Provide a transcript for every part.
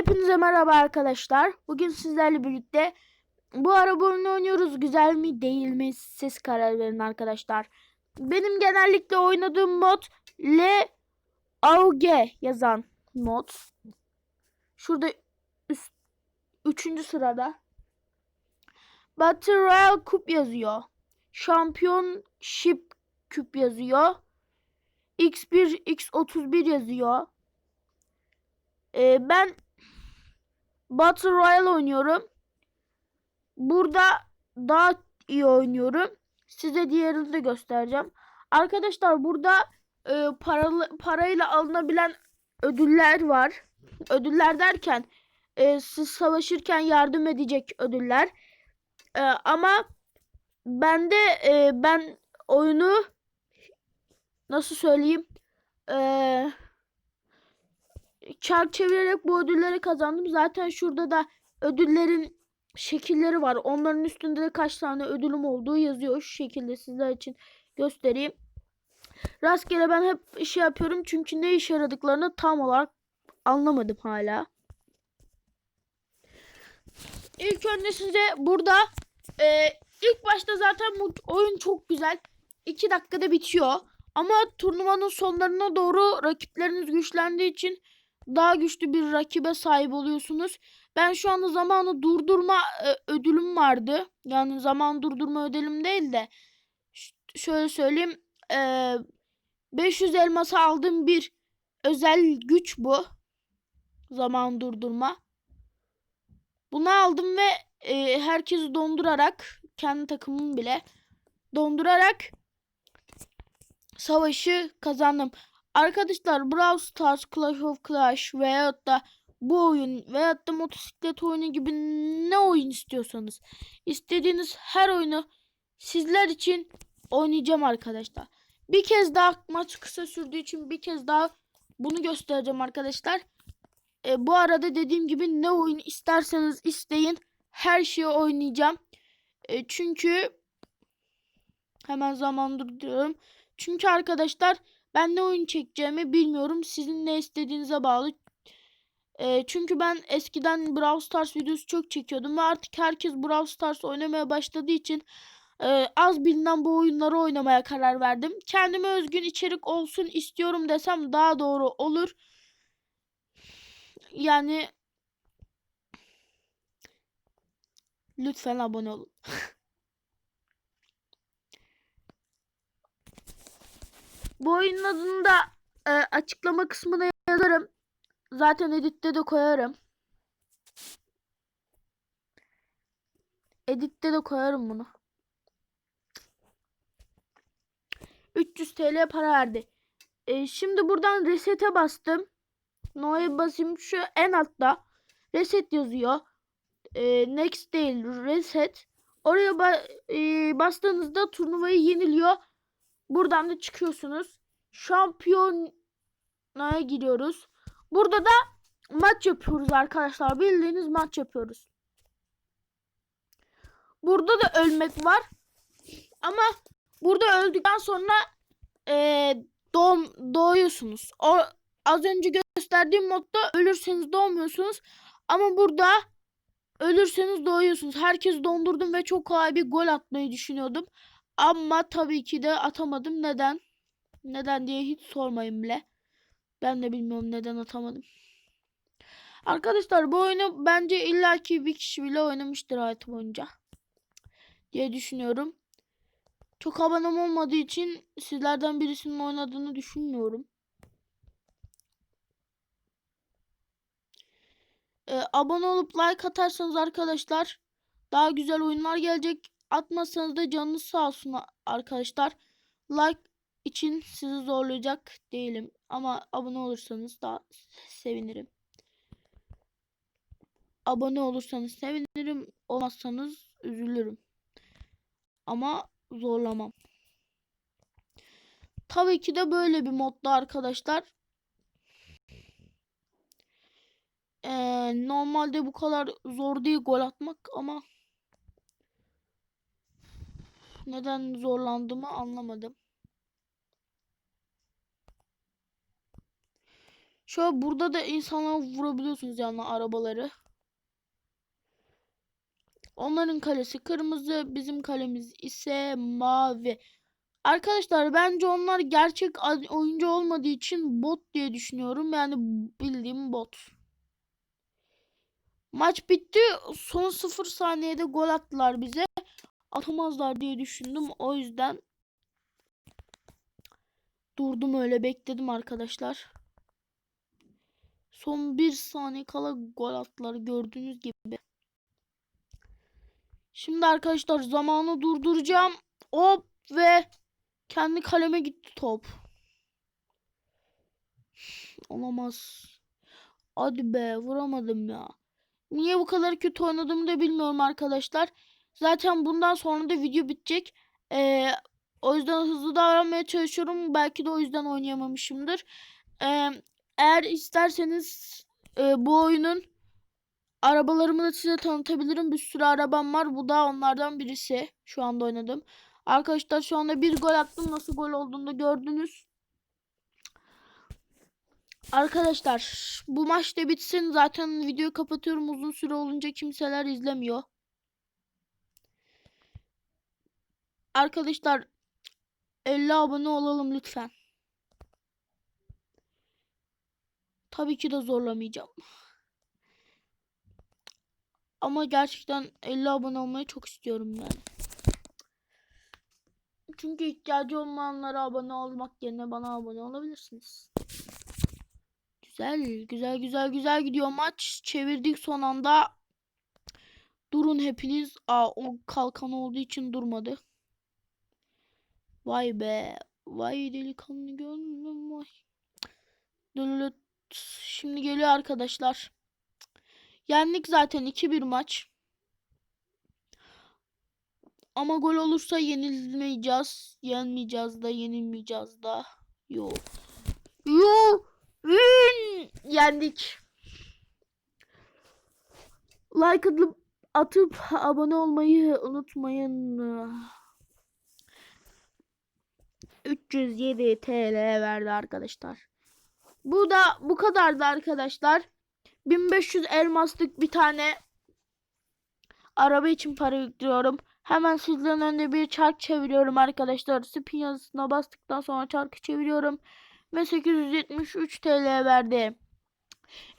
Hepinize merhaba arkadaşlar. Bugün sizlerle birlikte bu araba oyunu oynuyoruz. Güzel mi değil mi siz karar verin arkadaşlar. Benim genellikle oynadığım mod L Auge yazan mod. Şurada üst, üçüncü sırada. Battle Royale Cup yazıyor. Championship Cup yazıyor. X1 X31 yazıyor. Ee, ben Battle Royale oynuyorum. Burada daha iyi oynuyorum. Size diğerini de göstereceğim. Arkadaşlar burada e, paralı, parayla alınabilen ödüller var. Ödüller derken e, siz savaşırken yardım edecek ödüller. E, ama ben de e, ben oyunu nasıl söyleyeyim? Eee çark çevirerek bu ödülleri kazandım. Zaten şurada da ödüllerin şekilleri var. Onların üstünde de kaç tane ödülüm olduğu yazıyor. Şu şekilde sizler için göstereyim. Rastgele ben hep iş yapıyorum. Çünkü ne işe yaradıklarını tam olarak anlamadım hala. İlk önce size burada e, ilk başta zaten bu oyun çok güzel. 2 dakikada bitiyor. Ama turnuvanın sonlarına doğru rakipleriniz güçlendiği için daha güçlü bir rakibe sahip oluyorsunuz. Ben şu anda zamanı durdurma e, ödülüm vardı. Yani zaman durdurma ödülüm değil de şöyle söyleyeyim. E, 500 elması aldığım bir özel güç bu. Zaman durdurma. Bunu aldım ve e, herkesi dondurarak kendi takımım bile dondurarak savaşı kazandım. Arkadaşlar Brawl Stars, Clash of Clash veyahut da bu oyun veyahut da motosiklet oyunu gibi ne oyun istiyorsanız istediğiniz her oyunu sizler için oynayacağım arkadaşlar. Bir kez daha maç kısa sürdüğü için bir kez daha bunu göstereceğim arkadaşlar. E, bu arada dediğim gibi ne oyun isterseniz isteyin her şeyi oynayacağım. E, çünkü hemen zaman durduruyorum. Çünkü arkadaşlar ben ne oyun çekeceğimi bilmiyorum. Sizin ne istediğinize bağlı. E, çünkü ben eskiden Brawl Stars videosu çok çekiyordum ve artık herkes Brawl Stars oynamaya başladığı için e, az bilinen bu oyunları oynamaya karar verdim. Kendime özgün içerik olsun istiyorum desem daha doğru olur. Yani lütfen abone olun. Bu oyunun adını da e, açıklama kısmına yazarım. Zaten editte de koyarım. Editte de koyarım bunu. 300 TL para verdi. E, şimdi buradan resete bastım. No'ya basayım. Şu en altta reset yazıyor. E, next değil reset. Oraya ba e, bastığınızda turnuvayı yeniliyor. Buradan da çıkıyorsunuz. Şampiyonaya giriyoruz. Burada da maç yapıyoruz arkadaşlar. Bildiğiniz maç yapıyoruz. Burada da ölmek var. Ama burada öldükten sonra e, doğum, doğuyorsunuz. O az önce gösterdiğim modda ölürseniz doğmuyorsunuz. Ama burada ölürseniz doğuyorsunuz. Herkes dondurdum ve çok kolay bir gol atmayı düşünüyordum. Ama tabii ki de atamadım. Neden? Neden diye hiç sormayın bile. Ben de bilmiyorum neden atamadım. Arkadaşlar bu oyunu bence illaki bir kişi bile oynamıştır hayatım boyunca. Diye düşünüyorum. Çok abonem olmadığı için sizlerden birisinin oynadığını düşünmüyorum. Ee, abone olup like atarsanız arkadaşlar daha güzel oyunlar gelecek. Atmazsanız da canınız sağ olsun arkadaşlar. Like için sizi zorlayacak değilim. Ama abone olursanız da sevinirim. Abone olursanız sevinirim. Olmazsanız üzülürüm. Ama zorlamam. Tabii ki de böyle bir modda arkadaşlar. Ee, normalde bu kadar zor değil gol atmak ama neden zorlandığımı anlamadım. Şöyle burada da insanlara vurabiliyorsunuz yani arabaları. Onların kalesi kırmızı, bizim kalemiz ise mavi. Arkadaşlar bence onlar gerçek oyuncu olmadığı için bot diye düşünüyorum. Yani bildiğim bot. Maç bitti. Son 0 saniyede gol attılar bize. Atamazlar diye düşündüm. O yüzden durdum öyle bekledim arkadaşlar. Son 1 saniye kala gol attılar gördüğünüz gibi. Şimdi arkadaşlar zamanı durduracağım. Hop ve kendi kaleme gitti top. Olamaz. Hadi be vuramadım ya. Niye bu kadar kötü oynadığımı da bilmiyorum arkadaşlar. Zaten bundan sonra da video bitecek. Ee, o yüzden hızlı davranmaya çalışıyorum. Belki de o yüzden oynayamamışımdır. Ee, eğer isterseniz e, bu oyunun arabalarımı da size tanıtabilirim. Bir sürü arabam var. Bu da onlardan birisi. Şu anda oynadım. Arkadaşlar şu anda bir gol attım. Nasıl gol olduğunu da gördünüz. Arkadaşlar bu maç da bitsin. Zaten videoyu kapatıyorum. Uzun süre olunca kimseler izlemiyor. Arkadaşlar 50 abone olalım lütfen. Tabii ki de zorlamayacağım. Ama gerçekten 50 abone olmayı çok istiyorum yani. Çünkü ihtiyacı olmayanlara abone olmak yerine bana abone olabilirsiniz. Güzel, güzel, güzel, güzel gidiyor maç. Çevirdik son anda. Durun hepiniz. Aa, o kalkan olduğu için durmadı. Vay be. Vay delikanlı gönlüm vay. Dülüt. Şimdi geliyor arkadaşlar. Yendik zaten 2-1 maç. Ama gol olursa yenilmeyeceğiz. Yenmeyeceğiz da yenilmeyeceğiz da. Yo. Yo. Win. Yendik. Like atıp abone olmayı unutmayın. 307 TL verdi arkadaşlar. Bu da bu kadardı arkadaşlar. 1500 elmaslık bir tane araba için para yüklüyorum. Hemen sizlerin önünde bir çark çeviriyorum arkadaşlar. Spin yazısına bastıktan sonra çarkı çeviriyorum. Ve 873 TL verdi.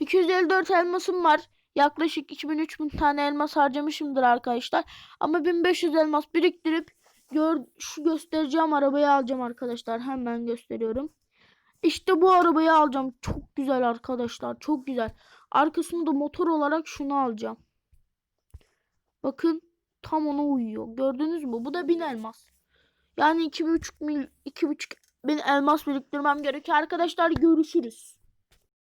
254 elmasım var. Yaklaşık 2000-3000 tane elmas harcamışımdır arkadaşlar. Ama 1500 elmas biriktirip gör, şu göstereceğim arabayı alacağım arkadaşlar. Hemen gösteriyorum. İşte bu arabayı alacağım. Çok güzel arkadaşlar. Çok güzel. Arkasını da motor olarak şunu alacağım. Bakın tam ona uyuyor. Gördünüz mü? Bu da 1000 elmas. Yani 2,5 mil 2,5 bin elmas biriktirmem gerekiyor. Arkadaşlar görüşürüz.